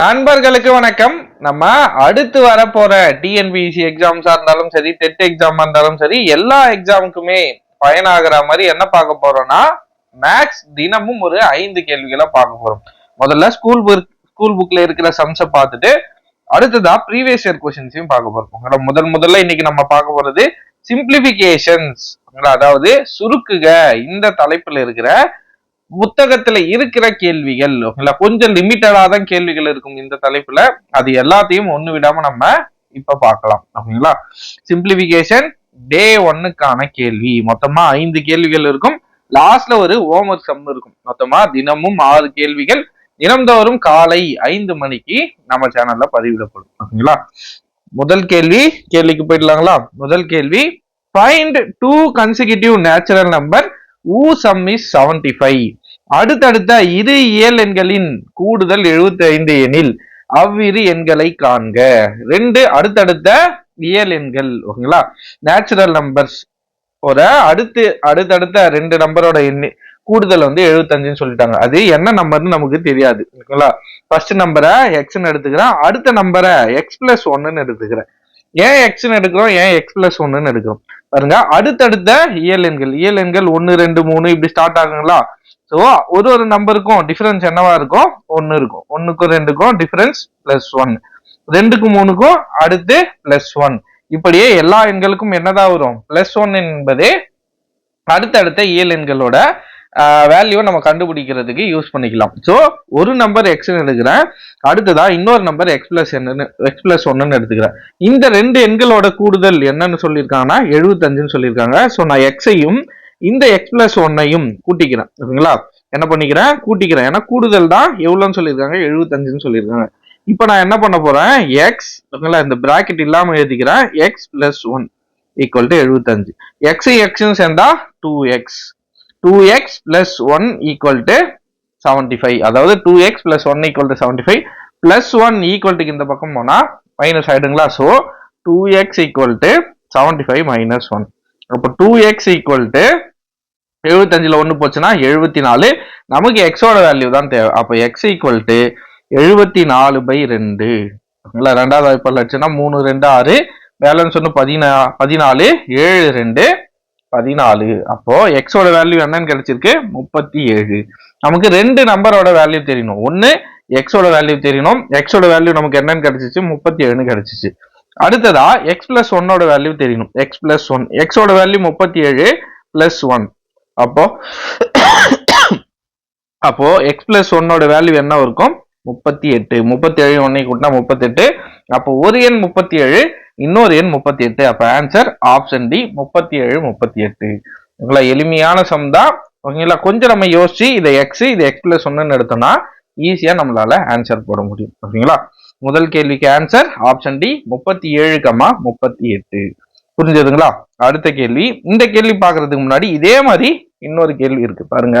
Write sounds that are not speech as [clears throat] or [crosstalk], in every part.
நண்பர்களுக்கு வணக்கம். நம்ம அடுத்து வரப்போற டிஎன்பிசி எக்ஸாம்ஸா இருந்தாலும் சரி டெட் எக்ஸாமா இருந்தாலும் சரி எல்லா எக்ஸாமுக்குமே பயனாகிற மாதிரி என்ன பார்க்க போறோம்னா மேக்ஸ் தினமும் ஒரு ஐந்து கேள்விகளை பார்க்க போறோம். முதல்ல ஸ்கூல் புக் ஸ்கூல் புக்ல இருக்கிற சம்ஸை பார்த்துட்டு அடுத்ததா ப்ரீவியஸ் இயர் கொஸ்டின்ஸையும் பார்க்க போறோம். உங்களோட முதல் முதல்ல இன்னைக்கு நம்ம பார்க்க போறது சிம்பிளிபிகேஷன்ஸ் அதாவது சுருக்குக இந்த தலைப்புல இருக்கிற புத்தகத்துல இருக்கிற கேள்விகள் ஓகேங்களா கொஞ்சம் லிமிட்டடா தான் கேள்விகள் இருக்கும் இந்த தலைப்புல. அது எல்லாத்தையும் ஒண்ணு விடாம நம்ம இப்ப பார்க்கலாம். ஓகேங்களா? சிம்பிளிபிகேஷன் டே ஒன்னுக்கான கேள்வி. மொத்தமா ஐந்து கேள்விகள் இருக்கும். லாஸ்ட்ல ஒரு ஹோம்ஒர்க் சம் இருக்கும். மொத்தமா தினமும் ஆறு கேள்விகள். தினம்தோறும் காலை ஐந்து மணிக்கு நம்ம சேனல்ல பதிவிடப்படும். ஓகேங்களா? முதல் கேள்வி கேள்விக்கு போயிடலாங்களா? முதல் கேள்வி find two consecutive natural number whose sum is seventy five அடுத்தடுத்த இரு இயல் எண்களின் கூடுதல் 75 ஐந்து எனில் அவ்விரு எண்களை காண்க. ரெண்டு அடுத்தடுத்த இயல் எண்கள் ஓகேங்களா? நேச்சுரல் நம்பர்ஸ் ஒரு அடுத்து அடுத்தடுத்த ரெண்டு நம்பரோட எண்ணி கூடுதல் வந்து 75 சொல்லிட்டாங்க. அது என்ன நம்பர்னு நமக்கு தெரியாது ஓகேங்களா? ஃபர்ஸ்ட் நம்பரை எக்ஸ்ன்னு எடுத்துக்கிறேன். அடுத்த நம்பரை எக்ஸ் பிளஸ் ஒன்னுன்னு எடுத்துக்கிறேன். ஏன் எக்ஸ்ன்னு எடுக்கிறோம்? ஏன் எக்ஸ் பிளஸ் ஒன்னுன்னு எடுக்கிறோம்? பாருங்க அடுத்தடுத்த இயல் எண்கள் இயல் எண்கள் ஒன்னு ரெண்டு மூணு இப்படி ஸ்டார்ட் ஆகுங்களா? ஸோ ஒரு ஒரு நம்பருக்கும் டிஃபரன்ஸ் என்னவா இருக்கும்? ஒன்னு இருக்கும். ஒன்னுக்கும் ரெண்டுக்கும் டிஃபரன்ஸ் பிளஸ் ஒன் ரெண்டுக்கும் மூணுக்கும் அடுத்து பிளஸ் ஒன் இப்படியே எல்லா எண்களுக்கும் என்னதான் வரும்? பிளஸ் ஒன் என்பதே அடுத்தடுத்த இயல் எண்களோட வேல்யூவை நம்ம கண்டுபிடிக்கிறதுக்கு யூஸ் பண்ணிக்கலாம். ஸோ ஒரு நம்பர் எக்ஸ்னு எடுக்கிறேன். அடுத்ததா இன்னொரு நம்பர் எக்ஸ் பிளஸ் என்னன்னு எக்ஸ் பிளஸ் ஒன்னு எடுத்துக்கிறேன். இந்த ரெண்டு எண்களோட கூடுதல் என்னன்னு சொல்லியிருக்காங்கன்னா எழுபத்தஞ்சுன்னு சொல்லியிருக்காங்க. ஸோ நான் எக்ஸையும் இந்த எக்ஸ் பிளஸ் ஒன்னையும் கூட்டிக்கிறேன். ஓகேங்களா என்ன பண்ணிக்கிறேன்? கூட்டிக்கிறேன். ஏன்னா கூடுதல் தான் எவ்வளோன்னு சொல்லியிருக்காங்க? எழுபத்தஞ்சுன்னு சொல்லியிருக்காங்க. இப்போ நான் என்ன பண்ண போறேன்? எக்ஸ் ஓகேங்களா இந்த பிராக்கெட் இல்லாமல் எழுதிக்கிறேன். X plus one equal to எழுபத்தஞ்சு. எக்ஸ் எக்ஸ்னு சேர்ந்தா two x two x plus one equal to seventy five அதாவது two x plus one equal to seventy five plus one equal to இந்த பக்கம் போனால் minus ஆயிடுங்களா? So two x equal to seventy five minus one அப்போ two x equal to எழுபத்தஞ்சில் ஒன்று போச்சுன்னா எழுபத்தி நாலு நமக்கு எக்ஸோட வேல்யூ தான் தேவை. அப்போ எக்ஸ் ஈக்குவல் டு எழுபத்தி நாலு பை ரெண்டு. இல்லை ரெண்டாவது வாய்ப்பு லட்சம்னா மூணு ரெண்டு ஆறு. பேலன்ஸ் ஒன்று பதினா பதினாலு ஏழு ரெண்டு பதினாலு. அப்போ எக்ஸோட வேல்யூ என்னன்னு கிடைச்சிருக்கு? முப்பத்தி ஏழு நமக்கு ரெண்டு நம்பரோட வேல்யூ தெரியணும். ஒன்று எக்ஸோட வேல்யூ தெரியணும். எக்ஸோட வேல்யூ நமக்கு என்னன்னு கிடைச்சிச்சு? முப்பத்தி ஏழுன்னு கிடைச்சிச்சு. அடுத்ததா எக்ஸ் பிளஸ் ஒன்னோட வேல்யூ தெரியணும். எக்ஸ் பிளஸ் ஒன் எக்ஸோட வேல்யூ முப்பத்தி ஏழு பிளஸ் ஒன் அப்போ அப்போ எக்ஸ் பிளஸ் ஒன்னோட வேல்யூ என்ன இருக்கும்? முப்பத்தி எட்டு. முப்பத்தி ஏழு ஒன்னை கூட்டினா முப்பத்தி எட்டு. அப்போ ஒரு எண் முப்பத்தி ஏழு இன்னொரு எண் முப்பத்தி எட்டு. அப்ப ஆன்சர் ஆப்ஷன் டி முப்பத்தி ஏழு முப்பத்தி எட்டு. ஓகேங்களா எளிமையான சம் தான். ஓகேங்களா? கொஞ்சம் நம்ம யோசிச்சு இதை எக்ஸ் இது எக்ஸ் பிளஸ் ஒன்னு எடுத்தோம்னா ஈஸியா நம்மளால ஆன்சர் போட முடியும். ஓகேங்களா? முதல் கேள்விக்கு ஆன்சர் ஆப்ஷன் டி முப்பத்தி ஏழு கமா முப்பத்தி எட்டு. புரிஞ்சதுங்களா? அடுத்த கேள்வி. இந்த கேள்வி பார்க்கறதுக்கு முன்னாடி இதே மாதிரி இன்னொரு கேள்வி இருக்கு. பாருங்க.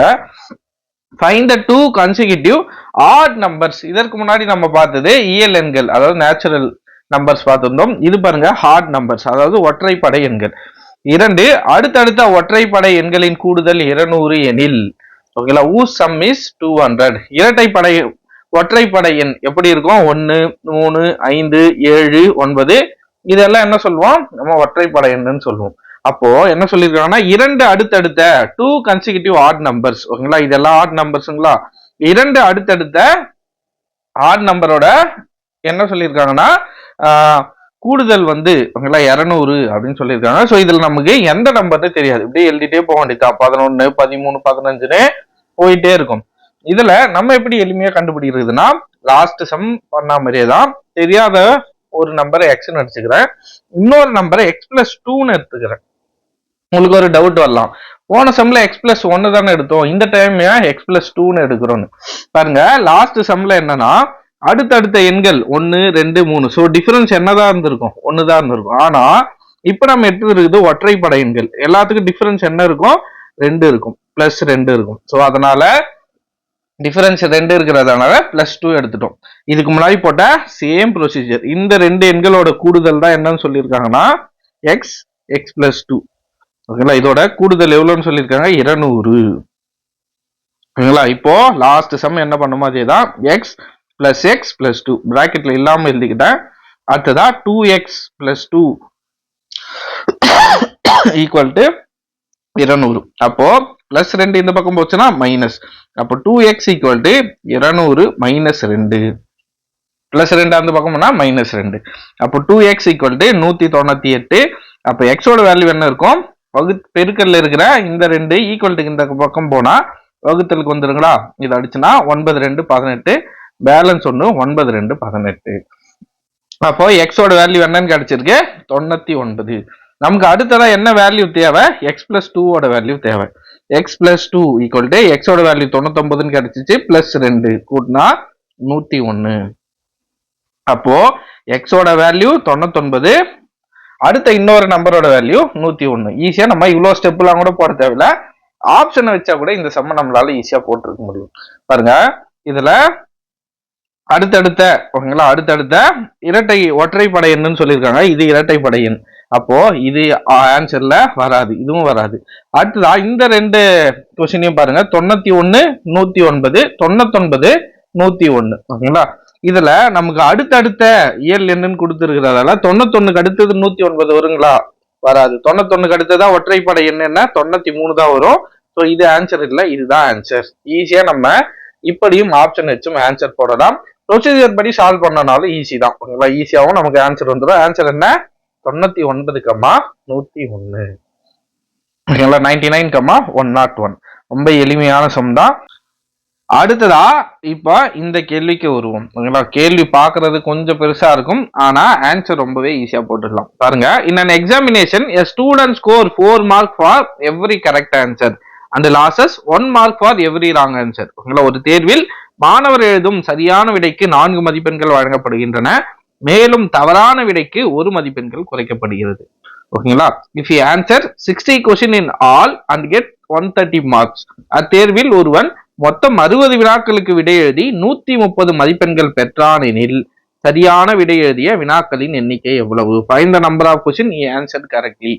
Find the two consecutive odd numbers இதற்கு முன்னாடி நம்ம பார்த்தது இயல் எண்கள் அதாவது நேச்சுரல் நம்பர்ஸ் பார்த்துருந்தோம். இது பாருங்க ஹார்ட் நம்பர்ஸ் அதாவது ஒற்றைப்படை எண்கள். இரண்டு அடுத்தடுத்த ஒற்றைப்படை எண்களின் கூடுதல் இருநூறு எனில். ஓகேங்களா whose sum is two hundred இரட்டைப்படை ஒற்றைப்படை எண் எப்படி இருக்கும்? ஒன்று மூணு ஐந்து ஏழு ஒன்பது. இதெல்லாம் என்ன சொல்லுவோம்? நம்ம ஒற்றைப்படை எண்ணுன்னு சொல்லுவோம். அப்போ என்ன சொல்லியிருக்காங்கன்னா இரண்டு அடுத்தடுத்த டூ கன்சிகூட்டிவ் ஆட் நம்பர்ஸ் ஓகேங்களா? இதெல்லாம் ஆட் நம்பர்ஸுங்களா இரண்டு அடுத்தடுத்த ஆட் நம்பரோட என்ன சொல்லியிருக்காங்கன்னா கூடுதல் வந்து ஓகேங்களா? இரநூறு அப்படின்னு சொல்லியிருக்காங்க. ஸோ இதில் நமக்கு எந்த நம்பர்னு தெரியாது. இப்படியே எழுதிட்டே போக வேண்டியதா பதினொன்று பதிமூணு பதினஞ்சுன்னு போயிட்டே இருக்கும். இதில் நம்ம எப்படி எளிமையாக கண்டுபிடிக்கிறதுனா லாஸ்ட் சம் பண்ண மாதிரியே தான் தெரியாத ஒரு நம்பரை எக்ஸ்ன்னு எடுத்துக்கிறேன். இன்னொரு நம்பரை எக்ஸ் பிளஸ் டூன்னு எடுத்துக்கிறேன். உங்களுக்கு ஒரு டவுட் வரலாம். போன செம்ல எக்ஸ் பிளஸ் ஒன்னு தானே எடுத்தோம். இந்த டைம் ஏன் எக்ஸ் பிளஸ் டூன்னு எடுக்கிறோம்னு. பாருங்க லாஸ்ட் செம்ல என்னன்னா அடுத்தடுத்த எண்கள் ஒன்னு ரெண்டு மூணு. ஸோ டிஃபரன்ஸ் என்னதான் இருந்திருக்கும்? ஒன்னு தான் இருந்திருக்கும். ஆனா இப்ப நம்ம எடுத்து இருக்குது ஒற்றைப்படை எண்கள். எல்லாத்துக்கும் டிஃபரன்ஸ் என்ன இருக்கும்? ரெண்டு இருக்கும். பிளஸ் ரெண்டு இருக்கும். ஸோ அதனால டிஃபரன்ஸ் ரெண்டு இருக்கிறதுனால பிளஸ் டூ எடுத்துட்டோம். இதுக்கு முன்னாடி போட்ட சேம் ப்ரொசீஜர் இந்த ரெண்டு எண்களோட கூடுதல் தான் என்னன்னு சொல்லியிருக்காங்கன்னா எக்ஸ் எக்ஸ் பிளஸ் டூ ஓகேங்களா? இதோட கூடுதல் எவ்வளோன்னு சொல்லியிருக்காங்க? இருநூறு. ஓகேங்களா? இப்போ லாஸ்ட் சம் என்ன பண்ணுமோ அதே தான் x plus x plus two ப்ராக்கெட்ல இல்லாமல் எழுதிக்கிட்டேன். அடுத்ததா two x plus two equal to இருநூறு. அப்போ பிளஸ் ரெண்டு இந்த பக்கம் போச்சுன்னா மைனஸ் அப்போ டூ எக்ஸ் ஈக்குவல் டு இருநூறு மைனஸ் ரெண்டு. பிளஸ் ரெண்டு அந்த பக்கம்னா மைனஸ் ரெண்டு. அப்போ டூ எக்ஸ் ஈக்குவல் டு நூற்றி தொண்ணூற்றி எட்டு. அப்போ எக்ஸோட வேல்யூ என்ன இருக்கும்? வகு பெருக்கல்ல இருக்கிற இந்த ரெண்டு ஈக்குவல்ட்டுக்கு இந்த பக்கம் போனா வகுத்தலுக்கு வந்துருங்களா? இது அடிச்சுன்னா ஒன்பது ரெண்டு பதினெட்டு பேலன்ஸ் ஒன்று ஒன்பது ரெண்டு பதினெட்டு. அப்போ எக்ஸோட வேல்யூ என்னன்னு கிடைச்சிருக்கு? தொண்ணூத்தி ஒன்பது. நமக்கு அடுத்ததான் என்ன வேல்யூ தேவை? எக்ஸ் பிளஸ் டூவோட வேல்யூ தேவை. X plus two equal to எக்ஸோட வேல்யூ தொண்ணூத்தொன்பதுன்னு கிடைச்சிச்சு பிளஸ் ரெண்டு கூட்டினா நூத்தி ஒன்னு அப்போ எக்ஸோட வேல்யூ தொண்ணூத்தொன்பது அடுத்த இன்னொரு நம்பரோட வேல்யூ நூத்தி ஒன்னு ஈஸியா நம்ம இவ்வளவு ஸ்டெப்லாம் கூட போட தேவையில்ல. ஆப்ஷனை வச்சா கூட இந்த செம்ம நம்மளால ஈஸியா போட்டிருக்க முடியும். பாருங்க இதுல அடுத்தடுத்த ஓகேங்களா? அடுத்தடுத்த இரட்டை ஒற்றை படையன்னு சொல்லியிருக்காங்க. இது இரட்டை படையன் அப்போ இது ஆன்சர்ல வராது. இதுவும் வராது. அடுத்ததா இந்த ரெண்டு கொஸ்டினையும் பாருங்க. தொண்ணூத்தி ஒன்னு நூத்தி ஒன்பது தொண்ணூத்தொன்பது நூத்தி ஒன்னு ஓகேங்களா? இதுல நமக்கு அடுத்தடுத்த இயல் என்னன்னு கொடுத்துருக்கிறதால தொண்ணூத்தொன்னுக்கு அடுத்தது நூத்தி ஒன்பது வருங்களா? வராது. தொண்ணூத்தொன்னுக்கு அடுத்ததா ஒற்றைப்படை என்னன்னா? தொண்ணூத்தி மூணு தான் வரும். ஸோ இது ஆன்சர் இல்லை இதுதான் ஆன்சர் ஈஸியா நம்ம இப்படியும் ஆப்ஷன் வச்சும் ஆன்சர் போடலாம். ப்ரொசீஜர் படி சால்வ் பண்ணனாலும் ஈஸி தான். ஓகேங்களா ஈஸியாகவும் நமக்கு ஆன்சர் வந்துடும் ஆன்சர் என்ன? தொண்ணூத்தி ஒன்பது கம்மா நூத்தி ஒன்னு. ஓகேங்களா? Ninety nine comma one nought one ரொம்ப எளிமையான சம் தான். அடுத்ததா இப்போ இந்த கேள்விக்கு வருவோம். ஓகேங்களா? கேள்வி பாக்குறது கொஞ்சம் பெருசா இருக்கும். ஆனா ஆன்சர் ரொம்பவே ஈஸியா போட்டுடலாம். பாருங்க. In an examination a student score four mark for every correct answer and loses one mark for every wrong answer ஓகேங்களா? ஒரு தேர்வில் மாணவர் எழுதும் சரியான விடைக்கு நான்கு மதிப்பெண்கள் வழங்கப்படுகின்றன. மேலும் தவறான விடைக்கு ஒரு மதிப்பெண்கள் குறைக்கப்படுகிறது. ஓகேங்களா? If you answer sixty question in all and get one thirty marks அத்தேர்வில் ஒருவன் மொத்தம் அறுபது வினாக்களுக்கு விடை எழுதி நூத்தி முப்பது மதிப்பெண்கள் பெற்றான் எனில் சரியான விடை எழுதிய வினாக்களின் எண்ணிக்கை எவ்வளவு? Find the number of question நீ ஆன்சர் கரெக்ட்லி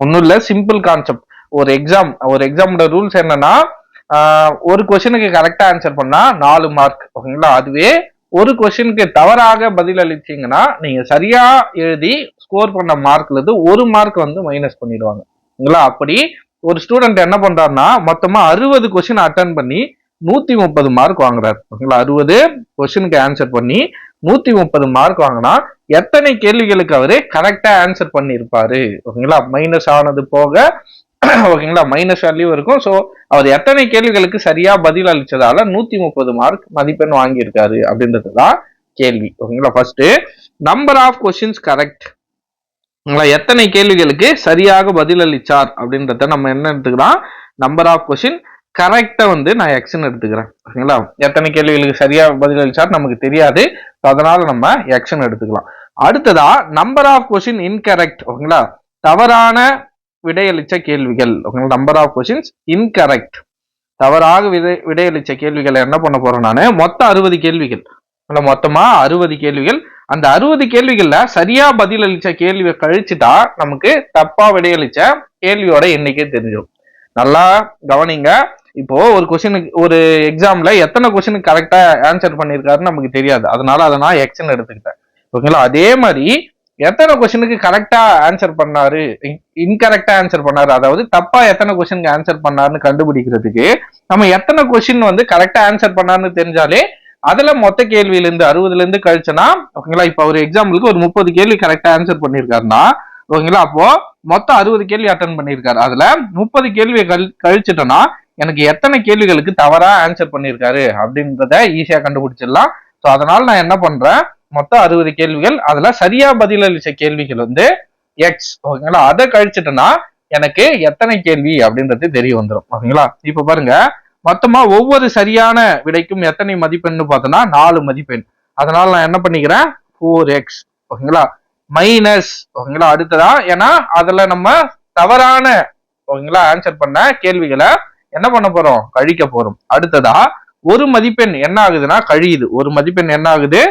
ஒன்றும் இல்லை சிம்பிள் கான்செப்ட் ஒரு எக்ஸாம் ஒரு எக்ஸாமோட ரூல்ஸ் என்னன்னா ஒரு கொஸ்டினுக்கு கரெக்டாக ஆன்சர் பண்ணா நாலு மார்க் ஓகேங்களா அதுவே ஒரு கொஸ்டினுக்கு தவறாக பதில் அளிச்சிங்கன்னா நீங்க சரியா எழுதி ஸ்கோர் பண்ண மார்க்ல இருந்து ஒரு மார்க் வந்து மைனஸ் பண்ணிடுவாங்க. ஓகேங்களா அப்படி ஒரு ஸ்டூடெண்ட் என்ன பண்றாருன்னா மொத்தமா அறுபது கொஸ்டின் அட்டன் பண்ணி நூத்தி முப்பது மார்க் வாங்குறாரு. ஓகேங்களா? அறுபது கொஸ்டினுக்கு ஆன்சர் பண்ணி நூத்தி முப்பது மார்க் வாங்கினா எத்தனை கேள்விகளுக்கு அவரு கரெக்டா ஆன்சர் பண்ணியிருப்பாரு? ஓகேங்களா? மைனஸ் ஆனது போக [clears throat] ஓகேங்களா? மைனஸ் வேல்யூ இருக்கும். ஸோ அவர் எத்தனை கேள்விகளுக்கு சரியா பதில் அளிச்சதால நூத்தி முப்பது மார்க் மதிப்பெண் வாங்கியிருக்காரு அப்படின்றது தான் கேள்வி. ஓகேங்களா? First number of questions correct எத்தனை கேள்விகளுக்கு சரியாக பதிலளிச்சார் அப்படின்றத நம்ம என்ன எடுத்துக்கலாம்? நம்பர் ஆஃப் கொஸ்டின் கரெக்டா வந்து நான் எக்ஸ்ன்னு எடுத்துக்கிறேன். ஓகேங்களா எத்தனை கேள்விகளுக்கு சரியா பதில் நமக்கு தெரியாது. அதனால நம்ம எக்ஸ்ன்னு எடுத்துக்கலாம். அடுத்ததா நம்பர் ஆஃப் கொஸ்டின் இன்கரெக்ட் ஓகேங்களா? தவறான விடையளிச்ச கேள்விகள். ஓகேங்களா? நம்பர் ஆஃப் கொஸ்டின்ஸ் இன்கரெக்ட் தவறாக விடை விடையளிச்ச கேள்விகளை என்ன பண்ண போறேன் நான்? மொத்தம் அறுபது கேள்விகள். மொத்தமா அறுபது கேள்விகள். அந்த அறுபது கேள்விகள்ல சரியா பதில் கேள்வியை கழிச்சுட்டா நமக்கு தப்பா விடையளிச்ச கேள்வியோட எண்ணிக்கை தெரிஞ்சிடும் நல்லா கவனிங்க. இப்போ ஒரு கொஸ்டினுக்கு ஒரு எக்ஸாம்ல எத்தனை கொஸ்டினுக்கு கரெக்டா ஆன்சர் பண்ணியிருக்காருன்னு நமக்கு தெரியாது. அதனால அதை நான் எக்ஷன் எடுத்துக்கிட்டேன். ஓகேங்களா அதே மாதிரி எத்தனை கொஸ்டினுக்கு கரெக்டா ஆன்சர் பண்ணாரு? இன்கரெக்டா ஆன்சர் பண்ணாரு? அதாவது தப்பா எத்தனை கொஸ்டினுக்கு ஆன்சர் பண்ணாருன்னு கண்டுபிடிக்கிறதுக்கு நம்ம எத்தனை கொஸ்டின் வந்து கரெக்டா ஆன்சர் பண்ணாருன்னு தெரிஞ்சாலே அதுல மொத்த கேள்வியில இருந்து அறுபதுல இருந்து கழிச்சுனா ஓகேங்களா இப்ப ஒரு எக்ஸாம்பிளுக்கு ஒரு முப்பது கேள்வி கரெக்டா ஆன்சர் பண்ணிருக்காருன்னா ஓகேங்களா அப்போ மொத்தம் அறுபது கேள்வி அட்டன் பண்ணிருக்காரு. அதுல முப்பது கேள்வியை கழி கழிச்சிட்டோம்னா எனக்கு எத்தனை கேள்விகளுக்கு தவறா ஆன்சர் பண்ணியிருக்காரு அப்படின்றத ஈஸியா கண்டுபிடிச்சிடலாம். ஸோ அதனால நான் என்ன பண்றேன்? மொத்தம் அறுபது கேள்விகள். அதுல சரியா பதிலளிச்ச கேள்விகள் வந்து எக்ஸ் ஓகேங்களா அதை கழிச்சிட்டேன்னா எனக்கு எத்தனை கேள்வி அப்படின்றது தெரிய வந்துடும் ஓகேங்களா இப்ப பாருங்க. மொத்தமா ஒவ்வொரு சரியான விடைக்கும் எத்தனை மதிப்பெண்னு பார்த்தோம்னா நாலு மதிப்பெண். அதனால நான் என்ன பண்ணிக்கிறேன்? ஃபோர் எக்ஸ் ஓகேங்களா மைனஸ் ஓகேங்களா அடுத்ததா ஏன்னா அதுல நம்ம தவறான ஓகேங்களா ஆன்சர் பண்ண கேள்விகளை என்ன பண்ண போறோம்? கழிக்க போறோம். அடுத்ததா ஒரு மதிப்பெண் என்ன ஆகுதுன்னா கழியுது. ஒரு மதிப்பெண் என்ன ஆகுது?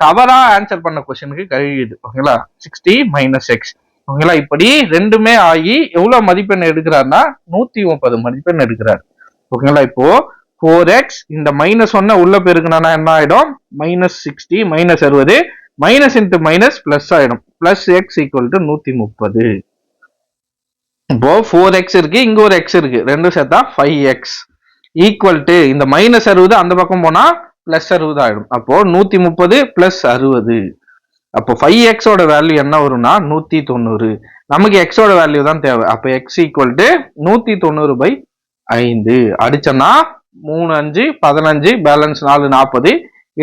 தவறா ஆன்சர் பண்ண கொஸ்டினுக்கு கழியுது. ஓகேங்களா? சிக்ஸ்டி மைனஸ் எக்ஸ் ஓகேங்களா? இப்படி ரெண்டுமே ஆகி எவ்வளவு மதிப்பெண் எடுக்கிறாருன்னா நூத்தி முப்பது மதிப்பெண் எடுக்கிறார். ஓகேங்களா? இப்போ ஃபோர் எக்ஸ் இந்த மைனஸ் ஒன்ன உள்ள பெருக்கணும்னா என்ன ஆயிடும்? மைனஸ் சிக்ஸ்டி மைனஸ் அறுபது மைனஸ் இன்ட்டு மைனஸ் பிளஸ் ஆயிடும். பிளஸ் எக்ஸ் ஈக்குவல் டு நூத்தி முப்பது. இப்போ ஃபோர் எக்ஸ் இருக்கு இங்க ஒரு எக்ஸ் இருக்கு. ரெண்டும் சேர்த்தா ஃபைவ் எக்ஸ் ஈக்குவல் டு இந்த மைனஸ் அறுபது அந்த பக்கம் போனா பிளஸ் அறுபது ஆயிடும். அப்போ நூத்தி முப்பது பிளஸ் அறுபது. அப்போ ஃபைவ் எக்ஸோட வேல்யூ என்ன வரும்னா நூத்தி தொண்ணூறு. நமக்கு எக்ஸோட வேல்யூ தான் தேவை. அப்போ எக்ஸ் ஈக்குவல் டு நூத்தி தொண்ணூறு பை ஐந்து. அடிச்சோம்னா மூணு அஞ்சு பதினஞ்சு பேலன்ஸ் நாலு நாற்பது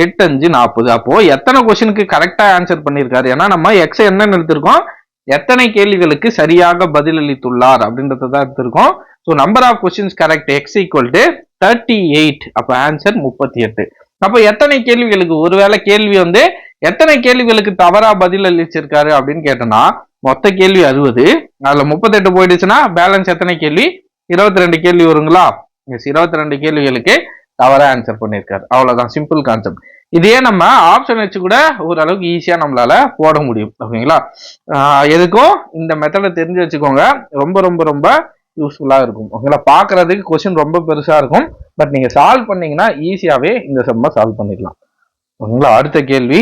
எட்டு அஞ்சு நாற்பது அப்போ எத்தனை கொஸ்டினுக்கு கரெக்டா ஆன்சர் பண்ணியிருக்காரு? ஏன்னா நம்ம எக்ஸ் என்ன எடுத்திருக்கோம். எத்தனை கேள்விகளுக்கு சரியாக பதிலளித்துள்ளார் அப்படின்றத தான் எடுத்திருக்கோம். So number of questions correct x equal to thirty eight அப்போ ஆன்சர் முப்பத்தி எட்டு. அப்போ எத்தனை கேள்விகளுக்கு ஒருவேளை கேள்வி வந்து எத்தனை கேள்விகளுக்கு தவறா பதில் அளிச்சிருக்காரு அப்படின்னு கேட்டோம்னா மொத்த கேள்வி அறுபது. அதுல முப்பத்தெட்டு போயிடுச்சுன்னா பேலன்ஸ் எத்தனை கேள்வி? இருபத்தி ரெண்டு கேள்வி வருங்களா? எஸ் இருபத்தி ரெண்டு கேள்விகளுக்கு தவறா ஆன்சர் பண்ணியிருக்காரு அவ்வளவுதான் சிம்பிள் கான்செப்ட் இதையே நம்ம ஆப்ஷன் வச்சு கூட ஓரளவுக்கு ஈஸியாக நம்மளால போட முடியும். ஓகேங்களா? எதுக்கும் இந்த மெத்தடை தெரிஞ்சு வச்சுக்கோங்க. ரொம்ப ரொம்ப ரொம்ப யூஸ்ஃபுல்லாக இருக்கும். ஓகேங்களா? பார்க்குறதுக்கு கொஸ்டின் ரொம்ப பெருசாக இருக்கும். பட் நீங்கள் சால்வ் பண்ணீங்கன்னா ஈஸியாகவே இந்த செம்மை சால்வ் பண்ணிடலாம் ஓகேங்களா? அடுத்த கேள்வி.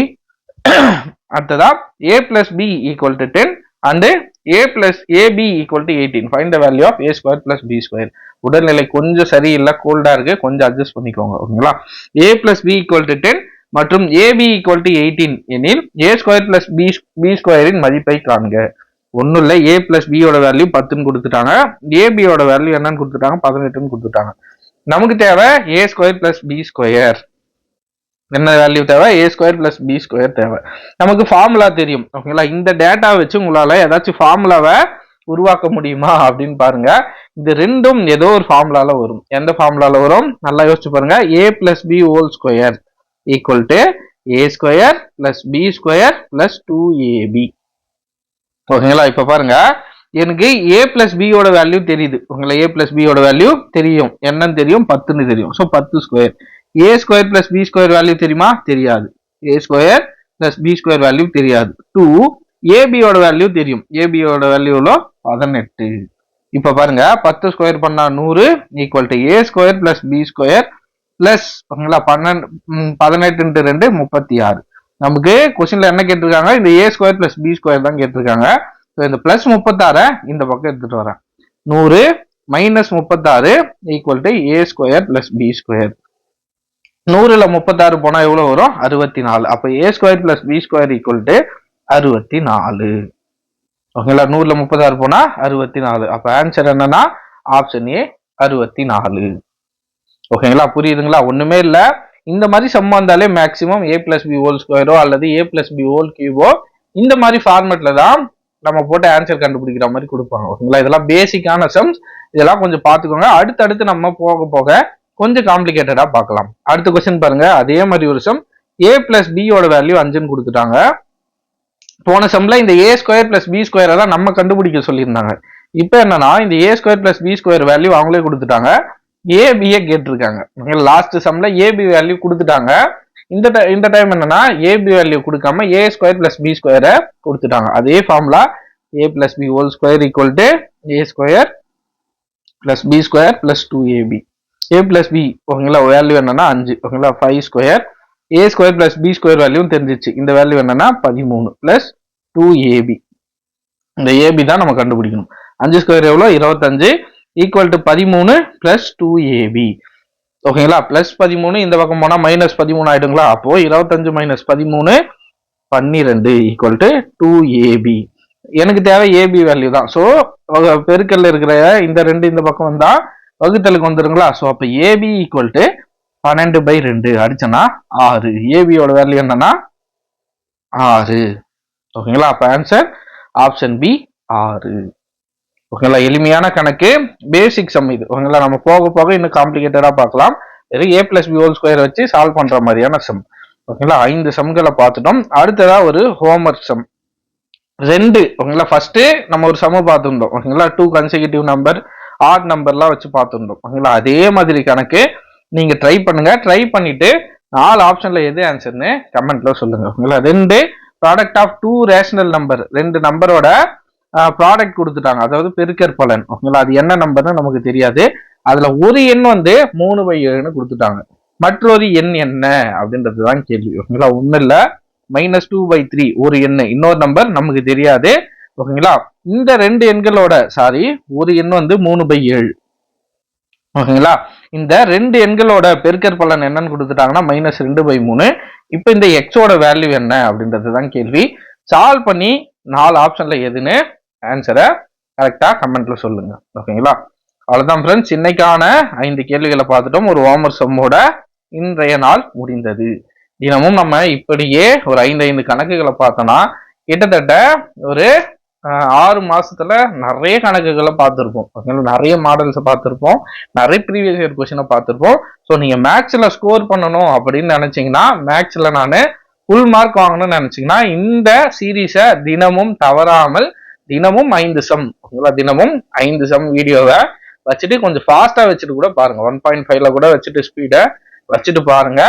அடுத்ததா a plus b equal to ten and a plus a b equal to eighteen find the value of a square plus b square உடல்நிலை கொஞ்சம் சரியில்லை கோல்டாக இருக்குது கொஞ்சம் அட்ஜஸ்ட் பண்ணிக்கோங்க. ஓகேங்களா? A plus b equal to ten மற்றும் a b equal to eighteen எனில் a square plus b b ஸ்கொயரின் மதிப்பை காண்க. ஒன்றும் இல்லை ஏ பிளஸ் பியோட வேல்யூ பத்துன்னு கொடுத்துட்டாங்க. ஏபியோட வேல்யூ என்னன்னு கொடுத்துட்டாங்க பதினெட்டுன்னு கொடுத்துட்டாங்க. நமக்கு தேவை a square plus b square என்ன வேல்யூ தேவை? A square plus b square தேவை. நமக்கு ஃபார்முலா தெரியும். ஓகேங்களா இந்த டேட்டா வச்சு உங்களால் ஏதாச்சும் ஃபார்முலாவை உருவாக்க முடியுமா அப்படின்னு பாருங்க. இது ரெண்டும் ஏதோ ஒரு ஃபார்முலால வரும். எந்த ஃபார்முலால வரும்? நல்லா யோசிச்சு பாருங்க. A plus b whole square equal to a square plus b square plus two a b ஓகேங்களா? இப்ப பாருங்க. எனக்கு ஏ பிளஸ் பியோட வேல்யூ தெரியுது. உங்களை ஏ பிளஸ் பியோட வேல்யூ தெரியும். என்னன்னு தெரியும்? பத்துன்னு தெரியும். ஸோ பத்து square a square plus b square value தெரியுமா? தெரியாது. A square plus b square value தெரியாது. டூ ஏபியோட வேல்யூ தெரியும். ஏபியோட வேல்யூல பதினெட்டு. இப்ப பாருங்க. பத்து ஸ்கொயர் பண்ணா நூறு equal to a square plus b square plus ஓகேங்களா பன்னெண்டு பதினெட்டு இன்ட்டு ரெண்டு முப்பத்தி ஆறு. நமக்கு கொஸ்டின்ல என்ன கேட்டிருக்காங்க? இந்த a square plus b square தான் கேட்டிருக்காங்க. ஸோ இந்த பிளஸ் முப்பத்தாறை இந்த பக்கம் எடுத்துட்டு வரேன். நூறு மைனஸ் முப்பத்தாறு equal to a square plus b square நூறுல முப்பத்தாறு போனா எவ்வளவு வரும்? அறுபத்தி நாலு. அப்ப a square plus b square equal to அறுபத்தி நாலு. ஓகேங்களா? நூறுல முப்பத்தாறு போனா அறுபத்தி நாலு. அப்ப ஆன்சர் என்னன்னா ஆப்ஷன் ஏ அறுபத்தி நாலு. ஓகேங்களா? புரியுதுங்களா? ஒண்ணுமே இல்ல. இந்த மாதிரி சம் வந்தாலே maximum a plus b whole ஸ்கொயரோ அல்லது ஏ பிளஸ் பி ஹோல் கியூபோ இந்த மாதிரி ஃபார்மெட்ல தான் நம்ம போட்டு ஆன்சர் கண்டுபிடிக்கிற மாதிரி கொடுப்பாங்க. ஓகேங்களா? இதெல்லாம் பேசிக்கான சம்ஸ் இதெல்லாம் கொஞ்சம் பார்த்துக்கோங்க. அடுத்தடுத்து நம்ம போக போக கொஞ்சம் காம்ப்ளிகேட்டடா பார்க்கலாம். அடுத்த கொஸ்டின் பாருங்க. அதே மாதிரி ஒரு சம் ஏ பிளஸ் பியோட வேல்யூ அஞ்சுன்னு கொடுத்துட்டாங்க. போன சம்ல இந்த ஏ ஸ்கொயர் பிளஸ் பி ஸ்கொயரை தான் நம்ம கண்டுபிடிக்க சொல்லியிருந்தாங்க. இப்போ என்னன்னா இந்த a square plus b square value அவங்களே கொடுத்துட்டாங்க. ஏபியை கேட்டிருக்காங்க. லாஸ்ட் சம்ல ஏபி வேல்யூ கொடுத்துட்டாங்க. இந்த இந்த டைம் என்னன்னா ஏபி வேல்யூ கொடுக்காம ஏ ஸ்கொயர் பிளஸ் பி ஸ்கொயரை கொடுத்துட்டாங்க. அதே formula a plus b whole square equal to a square plus b square plus two a b a plus b ஓகேங்களா வேல்யூ என்னன்னா அஞ்சு ஓகேங்களா five square a square plus b square வேல்யூவும் தெரிஞ்சிச்சு. இந்த வேல்யூ என்னன்னா பதிமூணு பிளஸ் டூ ஏபி இந்த ஏபி தான் நம்ம கண்டுபிடிக்கணும். அஞ்சு ஸ்கொயர் எவ்வளோ? இருபத்தஞ்சு. ஈக்குவல் டு பதிமூணு பிளஸ் டூ ஏபி ஓகேங்களா பிளஸ் பதிமூணு இந்த பக்கம் போனால் மைனஸ் பதிமூணு ஆயிடுங்களா? அப்போ இருபத்தஞ்சு மைனஸ் பதிமூணு பன்னிரெண்டு ஈக்குவல் டு டூ ஏபி எனக்கு தேவை ஏபி வேல்யூ தான். ஸோ பெருக்கல்ல இருக்கிற இந்த ரெண்டு இந்த பக்கம் வந்தா வகுத்தலுக்கு வந்துருங்களா? ஸோ அப்போ ஏபி ஈக்குவல் டு பன்னெண்டு பை ரெண்டு அடிச்சோன்னா ஆறு. ஏபியோட வேல்யூ என்னன்னா ஆறு. ஓகேங்களா அப்போ ஆன்சர் ஆப்ஷன் பி ஆறு. ஓகேங்களா? எளிமையான கணக்கு பேசிக் சம் இது. ஓகேங்களா? நம்ம போக போக இன்னும் காம்ப்ளிகேட்டடா பார்க்கலாம். வெறும் a plus b whole square வச்சு சால்வ் பண்ற மாதிரியான சம் ஓகேங்களா? ஐந்து சம்களை பார்த்துட்டோம். அடுத்ததா ஒரு ஹோம்ஒர்க் சம் ரெண்டு ஓகேங்களா? ஃபர்ஸ்ட் நம்ம ஒரு சம பார்த்துருந்தோம். ஓகேங்களா? டூ கன்சிகூட்டிவ் நம்பர் ஆட் நம்பர்லாம் வச்சு பார்த்துருந்தோம். ஓகேங்களா? அதே மாதிரி கணக்கு. நீங்க ட்ரை பண்ணுங்க. ட்ரை பண்ணிட்டு நாலு ஆப்ஷன்ல எது ஆன்சர்னு கமெண்ட்ல சொல்லுங்க. ஓகேங்களா? ரெண்டு product of two rational number ரெண்டு நம்பரோட ப்ராடக்ட் கொடுத்துட்டாங்க. அதாவது பெருக்கர் பலன். ஓகேங்களா? அது என்ன நம்பர்னு நமக்கு தெரியாது. அதுல ஒரு எண் வந்து மூணு பை ஏழுன்னு கொடுத்துட்டாங்க. மற்றொரு எண் என்ன அப்படின்றது தான் கேள்வி. ஓகேங்களா? ஒன்றும் இல்லை. மைனஸ் டூ பை த்ரீ ஒரு எண் இன்னொரு நம்பர் நமக்கு தெரியாது. ஓகேங்களா? இந்த ரெண்டு எண்களோட சாரி ஒரு எண் வந்து மூணு பை ஏழு. ஓகேங்களா? இந்த ரெண்டு எண்களோட பெருக்கற் பலன் என்னன்னு கொடுத்துட்டாங்கன்னா மைனஸ் ரெண்டு பை மூணு. இப்போ இந்த எக்ஸோட வேல்யூ என்ன அப்படின்றது தான் கேள்வி. சால்வ் பண்ணி நாலு ஆப்ஷன்ல எதுன்னு ஆன்சரை கரெக்டாக கமெண்ட்ல சொல்லுங்க. ஓகேங்களா அவ்வளோதான் ஃப்ரெண்ட்ஸ் இன்னைக்கான ஐந்து கேள்விகளை பார்த்துட்டோம். ஒரு ஹோம்ஒர்க் சம்மோட இன்றைய நாள் முடிந்தது. தினமும் நம்ம இப்படியே ஒரு ஐந்து ஐந்து கணக்குகளை பார்த்தோம்னா கிட்டத்தட்ட ஒரு ஆறு மாசத்துல நிறைய கணக்குகளை பார்த்துருப்போம். ஓகேங்களா நிறைய மாடல்ஸை பார்த்துருப்போம். நிறைய ப்ரீவியஸ் இயர் கொஷினை பார்த்துருப்போம். ஸோ நீங்க மேக்ஸ்ல ஸ்கோர் பண்ணணும் அப்படின்னு நினைச்சீங்கன்னா மேக்ஸ்ல நான் ஃபுல் மார்க் வாங்கணும்னு நினைச்சீங்கன்னா இந்த சீரீஸை தினமும் தவறாமல் தினமும் ஐந்து சம். ஓகேங்களா? தினமும் ஐந்து சம் வீடியோவை வச்சுட்டு கொஞ்சம் ஃபாஸ்ட்டாக வச்சுட்டு கூட பாருங்க. ஒன் பாயிண்ட் ஃபைவ்ல கூட வச்சுட்டு ஸ்பீடை வச்சுட்டு பாருங்க.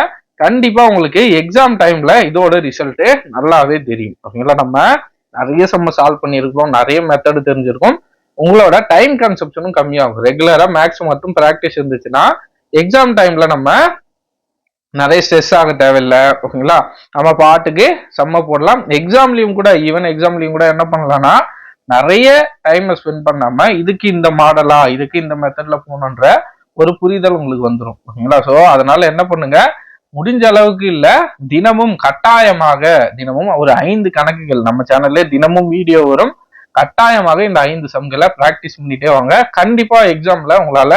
கண்டிப்பா உங்களுக்கு எக்ஸாம் டைம்ல இதோட ரிசல்ட்டு நல்லாவே தெரியும். ஓகேங்களா? நம்ம நிறைய சம்ம சால்வ் பண்ணியிருக்கோம் நிறைய மெத்தடு தெரிஞ்சிருக்கும். உங்களோட டைம் கன்சப்ஷனும் கம்மியாகும். ரெகுலரா மேக்ஸ் மட்டும் ப்ராக்டிஸ் இருந்துச்சுன்னா எக்ஸாம் டைம்ல நம்ம நிறைய ஸ்ட்ரெஸ் ஆக தேவையில்லை. ஓகேங்களா? நம்ம பாட்டுக்கு செம்ம போடலாம். எக்ஸாம்லயும் கூட ஈவன் எக்ஸாம்லயும் கூட என்ன பண்ணலாம்னா நிறைய டைம் ஸ்பெண்ட் பண்ணாம இதுக்கு இந்த மாடலா இதுக்கு இந்த மெத்தட்ல போகணுன்ற ஒரு புரிதல் உங்களுக்கு வந்துடும் ஓகேங்களா ஸோ அதனால என்ன பண்ணுங்க? முடிஞ்ச அளவுக்கு இல்ல தினமும் கட்டாயமாக தினமும் ஒரு ஐந்து கணக்குகள் நம்ம சேனல்ல தினமும் வீடியோ வரும். கட்டாயமாக இந்த ஐந்து சம்களை பிராக்டிஸ் பண்ணிட்டே வாங்க. கண்டிப்பா எக்ஸாம்ல உங்களால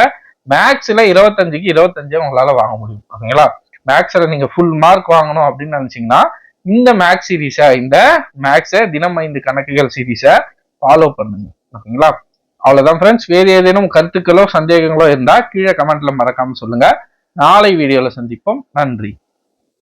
மேக்ஸ்ல இருபத்தஞ்சுக்கு இருபத்தஞ்சு உங்களால வாங்க முடியும். ஓகேங்களா மேக்ஸ்ல நீங்க ஃபுல் மார்க் வாங்கணும் அப்படின்னு நினைச்சீங்கன்னா இந்த மேக்ஸ் சீரீஸை இந்த மேக்ஸை தினம் ஐந்து கணக்குகள் சீரீஸை ஃபாலோ பண்ணுங்க. ஓகேங்களா? அவ்வளோதான் ஃப்ரெண்ட்ஸ் வேறு ஏதேனும் கருத்துக்களோ சந்தேகங்களோ இருந்தால் கீழே கமெண்ட்ல மறக்காமல் சொல்லுங்க. நாளை வீடியோவில் சந்திப்போம். நன்றி.